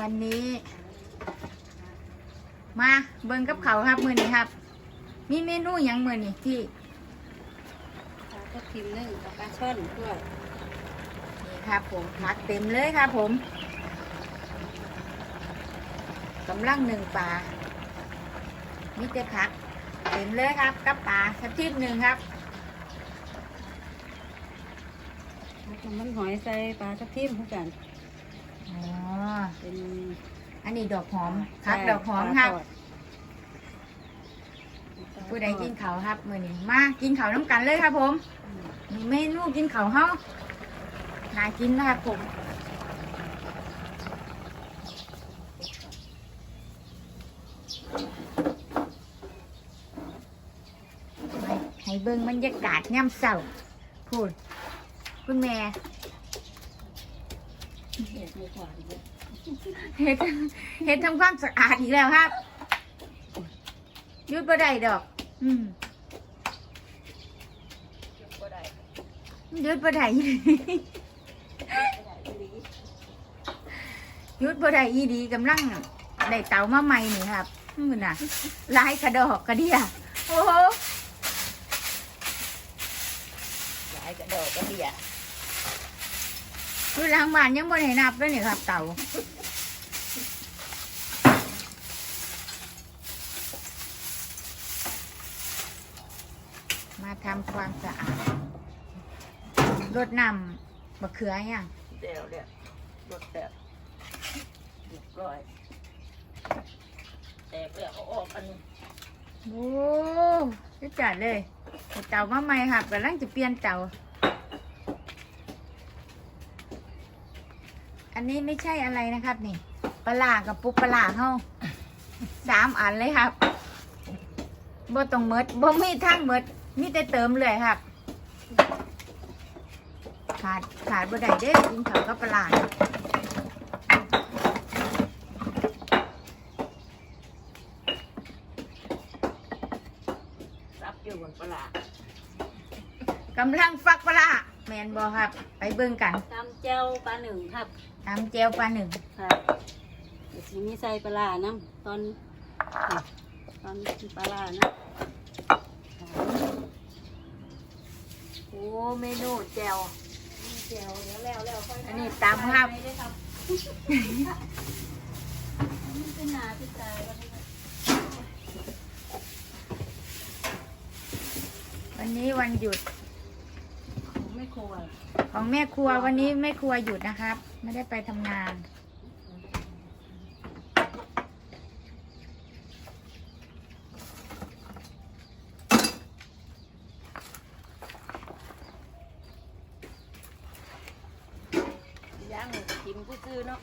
วันนี้ มาเบิ่งกับเขาวครับมือนี้ครับ มีเมนูหยังมือนี้ที่ปลาทับทิมนึ่งปลาช่อนด้วยนี่ครับผมผักเต็มเลยครับผมกำลังหนึ่งปลามีแต่ผักเต็มเลยครับกับปลาสักทิมหนึ่งครับมันหอยใส่ปลาทับทิมเหมือนกันอ๋อเป็นอั นนี้ดอกหอมครับ ดอกหอมครับ ผู้ใดกินเขาวครับมือนี้มากินเขาวน้ำกันเลยครับผมมีเมนูกินเขาวเฮาน่ากินนะครับผมให้ให้เบิ่งบรรยากาศย่ำเสาพูดคุณแม่ เห็ดไม่ขวานเยอะ เฮ็ดเฮ็ดทำความสะอาดอีกแล้วครับหยุดบ่ได้ดอก อืมหยุดบ่ได้หยุดบ่ได้อีดีกำลังได้เตามาใหม่นี่ครับมือน่ะลายกระดอกกระเดียโอ้โหหลายกระโดดกระเดียคือหล้างบ้านยังบ่ได้นับเลยนี่ครับ เตามาทำความสะอาดรดน้ำมะเขือยังเดี๋ยวเดี๋ยวรถแบบเรียบร้อยแตกแล้วเอาออกอันนี้โอ้จะจัดเลยเอาเตามาใหม่ครับกำลังจะเปลี่ยนเตาอันนี้ไม่ใช่อะไรนะครับ นี่ปลาร้ากับปุ๊บปลาร้าเฮาสามอันเลยครับบ่ต้องเมดบ่มีทางเมด มีแต่เติมเลยครับ ขาดขาดบ่ได้เด้อกินข้าวกับปลาร้าเนี่ยซับอยู่บนปลากำลังฟักปลาร้าแมนบ่ครับ ไปเบิ่งกันตำเจ้าปลาหนึ่งครับตำเจวปลาหนึ่งครับเดี๋ยวทีนี้ใส่ปลาน้ำตอนตอนกินปลานะ โอ้ เมนูแจวเจียวแล้วแล้วแล้วค่อยอันนี้ตำครับไม่ได้ทำมันเป็นหนาเป็นตายวันนี้วันนี้วันหยุดไม่ควรของแม่ครัววันนี้แม่ครัวหยุดนะครับ ไม่ได้ไปทำงาน ย่างกินกูซื้อๆเนาะ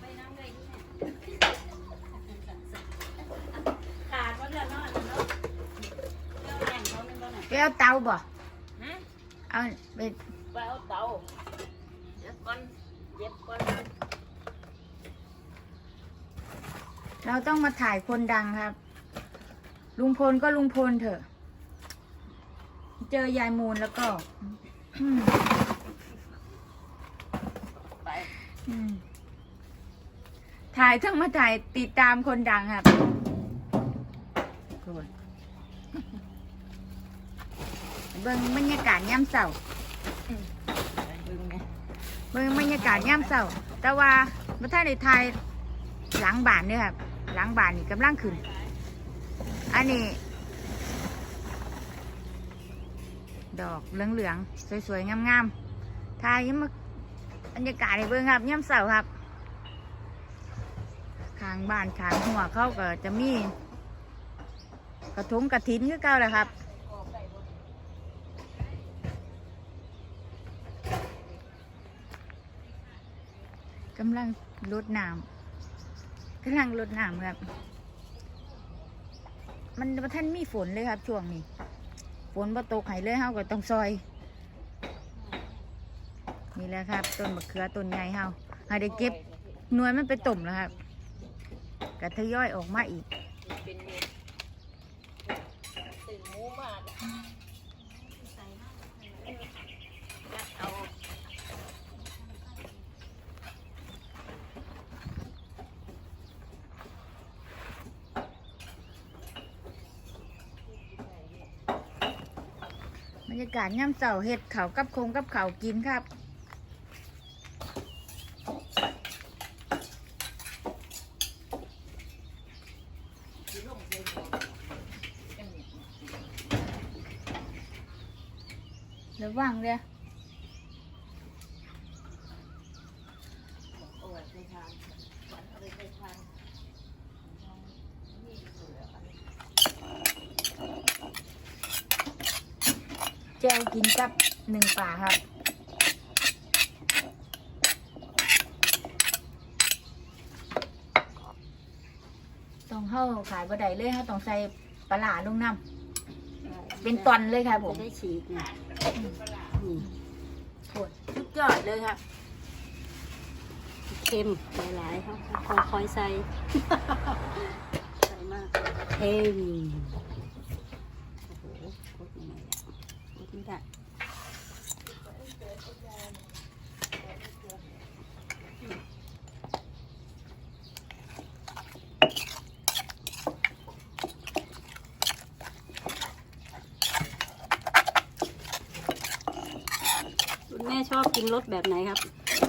ไปน้ำเลยที่ไหนขาดวันละเนาะอันนั้นเนาะเจ้าแรงเขาหนึ่งแล้วน่ะ ไป เอาเตาบ่ฮะเอาไปไปเอาเตาเย็บก่อนเย็บก่อนเราต้องมาถ่ายคนดังครับ ลุงพลก็ลุงพลเถอะ เจอยายมูลแล้วก็อืมไปอืมถ่ายต้องมาถ่ายติดตามคนดังครับโกรธ เบิ่งบรรยากาศย่ำเสาดึงไงเบิ่งบรรยากาศย่ำเสาแต่ว่าเมื่อท่านได้ถ่ายหลังบ้านเนี่ยครับหลังบ้านนี่กำลังขึ้น อันนี้ ดอกเหลืองๆสวยๆงามๆถ่ายยังมาบรรยากาศให้เบิ่งครับย่ำเสาครับข้างบ้านข้างหัวเขาก็จะมีกระทงกระถินคือเก่าแหละครับ กำลังลดน้ำกำลังลดน้ำครับ มันท่านมีฝนเลยครับ ช่วงนี้ ฝนบ่ตกให้เลยเฮาก็ต้องซอย นี่แหละครับ ต้นมะเขือต้นใหญ่เฮาให้ได้เก็บหน่วยมันไปต้มแล้วครับกระทยอยออกมาอีกเป็นเม็ดตื่นหมูมากใส่มาก รยากาศย่ำเสาเห็ดเขาวกับคงกับเขากินครับ แจวกินกับหนึ่งป่าครับต้องเข้าขายบะไดเลยค่ะต้องใส่ปลาหลาลงน้ำเป็นตอนเลยครับผมจะได้ฉีกไงนี่โคตรสุดยอดเลยครับเค็มหลายๆเขาคอยๆใส่ ใส่มากเค็มโอ้โหกดยังไงอะกดไม่ได้ คุณแม่ชอบกิน รสแบบไหนครับ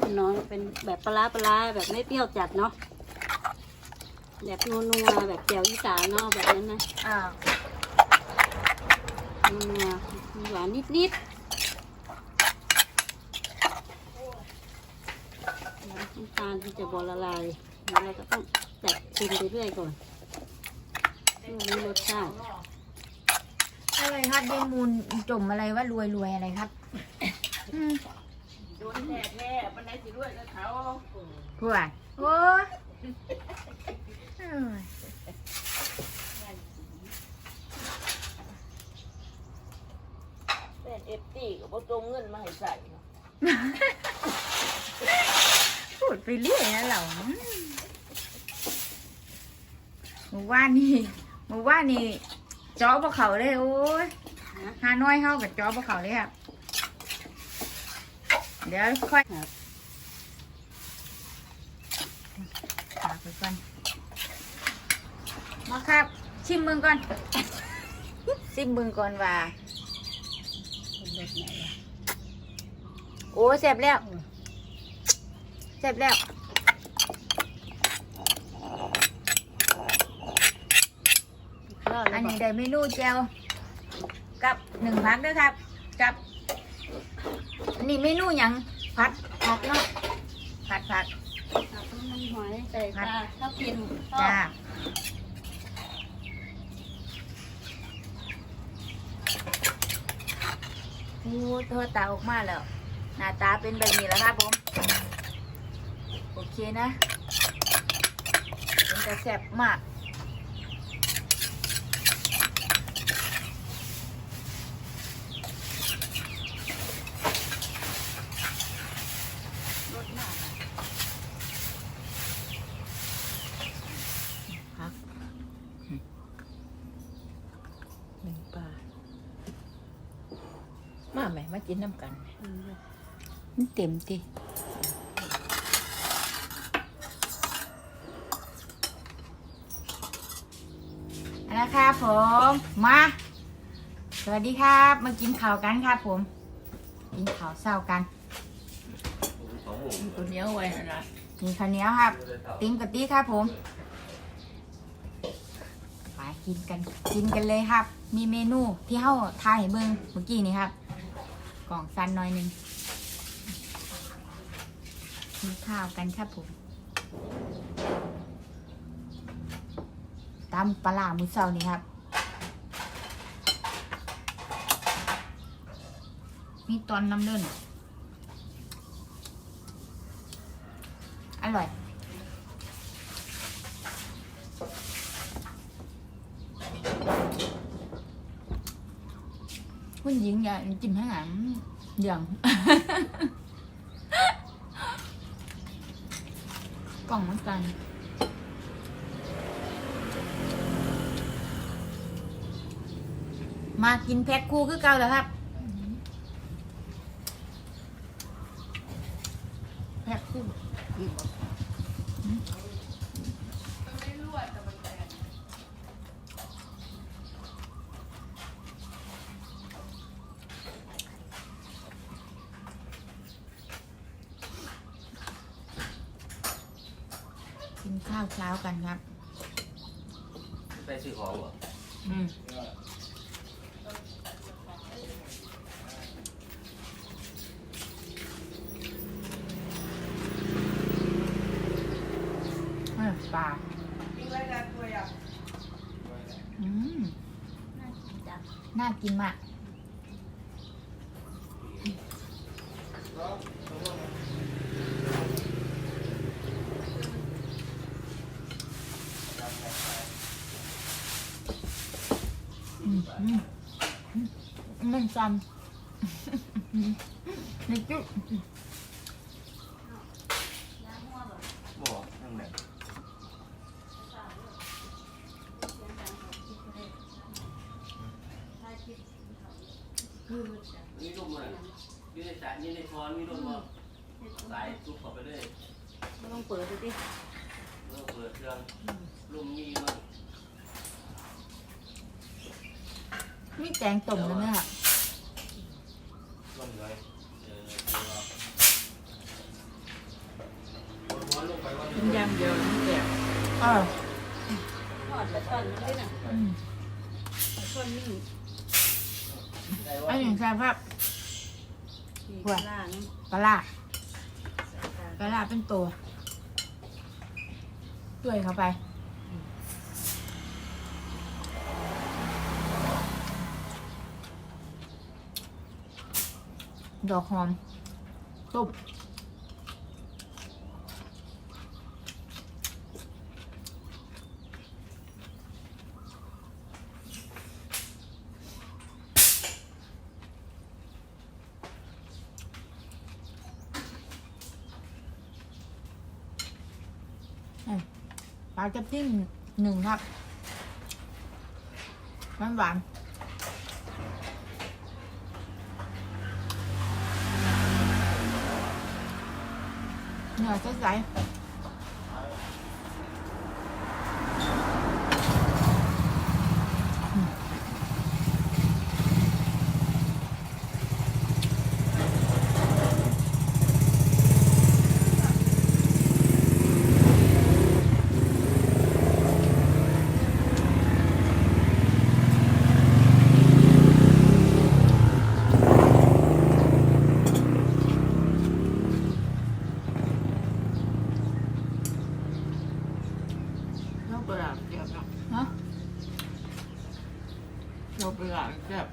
คุณน้องเป็นแบบปลาร้าปลาร้าแบบไม่เปรี้ยวจัดเนาะแบบนัวๆแบบแจ่วอีสานเนาะแบบนั้นนะอ่านัวๆหวานนิดๆน้ำตาลที่จะบอละลายเราก็ต้องแตะชิมไปเรื่อยก่อนเพื่อรู้รสชาติอะไรครับเดมูลจมอะไรว่ารวยรวยอะไรครับ อืมโดน แท้แท้ปันไดสิรวยกับเขาพวกโอ้ยเอ้ยเป็นเอฟตีก็บ่ตรงเงินมาให้ใส่เนาะพูดไปเรื่อยนะเราอืมหมู่ว่านี่หมู่ว่านี่จ้อพวกเขาเลยโอ้ยนะหานอยเข้ากับจ้อพวกเขาเลยครับ เดี๋ยวค่อยครับฝากไปก่อนมาครับ ชิมมึงก่อน ชิมมึงก่อนว่าเป็นรสไหนอะโอ้เสร็จแล้วเสร็จแล้วอันนี้ได้เมนูเจลกับหนึ่งพักด้วยครับ กับ อันนี้เมนูหยังผัดผักเนาะผัดผักครับน้ำหอยใส่ปลาถ้ากินชอบจ้าโอ้โทษตาออกมาแล้ว หน้าตาเป็นแบบนี้แล้วครับผม โอเคนะเป็นแต่แซ่บมาก รสมากอะพัก หนึ่งปลา มาไหมมากินน้ำกันอืมมันเต็มติเอาละครับผม มา สวัสดีครับ มากินข้าวกันครับผม กินข้าวเศร้ากันมีคนเหนี้ยวไว้หั่นนะมีข้าวเหนียวครับ ติ้งกะติครับผมไปกินกัน กินกันเลยครับ มีเมนูที่เฮาทายให้เบิ่งเมื่อกี้นี่ครับ กล่องซันหน่อยหนึงกินข้าวกันครับผมตำปลาร้ามือเช้านี่ครับ มีตอนน้ำเลื่อนอร่อย คุณหญิงอย่าจิ้มข้างหลังอย่างกล่องเหมือนกันมากินแพ็คคู่คือเก่าแล้วครับ แพ็คคู่ ข้าวเช้ากันครับ ไปซื้อของเหรออืมเออปลาอืมน่ากินจังน่ากินมาก อื มันจำนี่จุ๊บ่นั่งไหนมีลมอะมีในสายมีในช้อนมีลมบ่สายซุกเข้าไปเลยไม่ต้องเปิดดูดิเริ่มเปิดเครื่องลมมีมั้ง มีแกงต้มแล้วเนี่ยลมเลยเออตัวร้อนลงไปว่ากินยำเดียวนี่แหละเออทอดแบบทอดมันด้วยนะอืมทอดนิ่มได้อัว่านนี้ใช่ครับมีกล้วยปลานี่ปลาร้าใส่ปลาปลาร้าเป็นตัวด้วยเข้าไป ดอกหอมต้มปลาจะจิ้มหนึ่งครับหวานหวาน เนื้อใสๆอืมเราไปหลังเจ็บเนาะ เนาะ เราไปหลังเจ็บ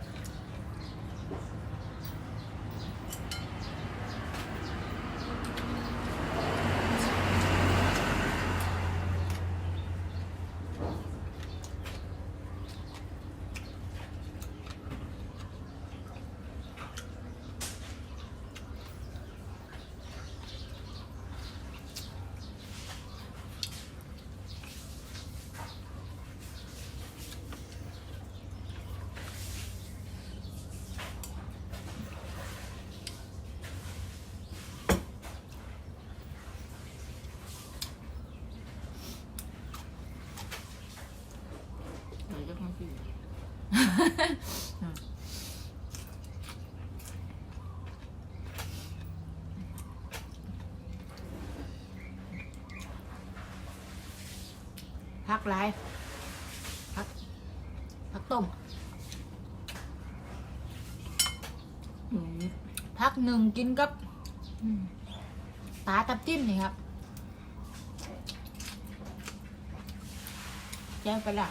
พักไรพักพักต้มอืมพักหนึ่งกินกับอืมปลาตับจิ้มนี่ครับแก้วปลาร้า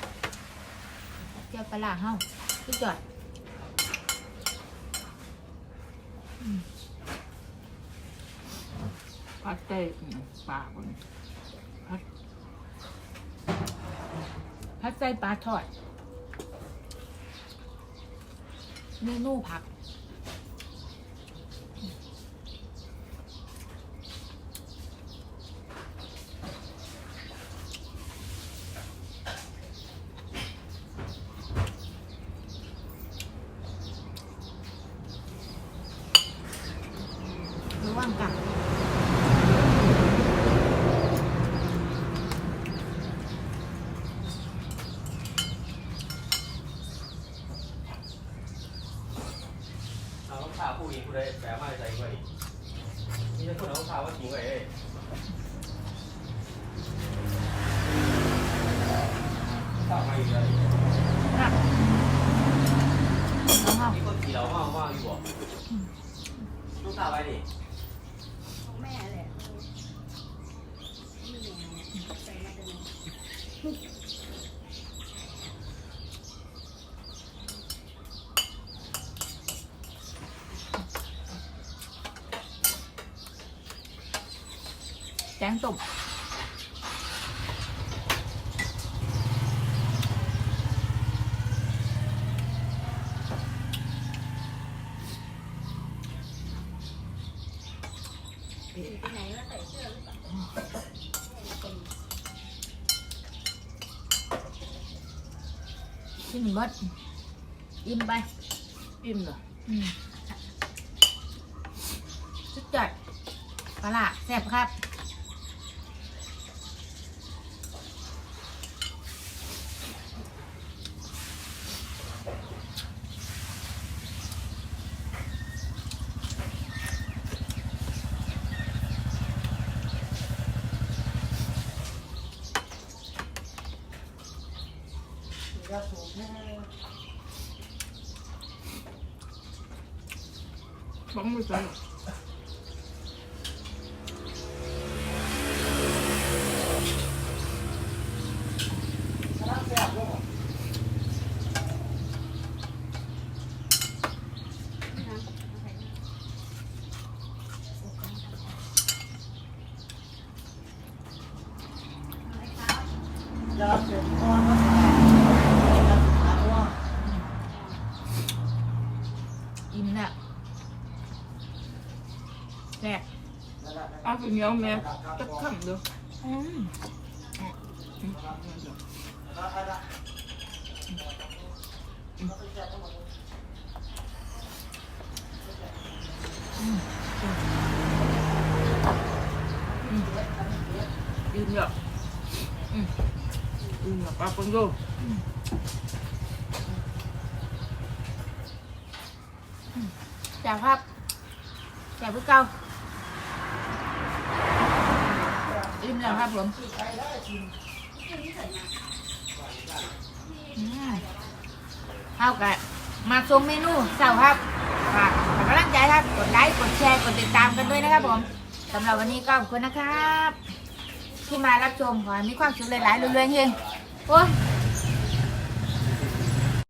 แก้วปลาร้าเฮ้า พี่จอดปลาเต้อืมปลาคนพัดพัดใส่ปลาทอดเมนูผัก ระว่างกับ เอาข้าวผู้หญิงผู้ใดแปลมาใส่ไว้นี่จะพูดเอาข้าวว่าจริงไว้เอ้ย ข้าวมาอีกเลย ครับน้องเอา มีคนขี่เราว่างว่างอยู่บ่ต้องข้าวไปดิแม่แหละแกงตุ่ม ที่ไหนก็ใส่เสื้อหรือเปล่าที่นี่เบิดอิ่มไปอิ่มเหรออืมสุดยอดปลาร้าแซ่บครับ บ้องไม่ใส่ อิ่มแล้วแซ่บ เอา ข้าวเหนียวแม่จะขังเด้ออืมอืมอิ่มแล้วอืมอิ่มแล้วปลาปังโยแซ่บครับแซ่บเพื่ อเก่าอิ่มแล้วครับผมอืมเอากะมาชมเมนูเสาร์ครับฝากกำลังใจครับ กดไลค์กดแชร์กดติดตามกันด้วยนะครับผมสำหรับวันนี้ก็ขอบคุณนะครับ ที่มารับชมขอให้มีความสุขหลายๆเรื่อยๆเฮงโอ้ย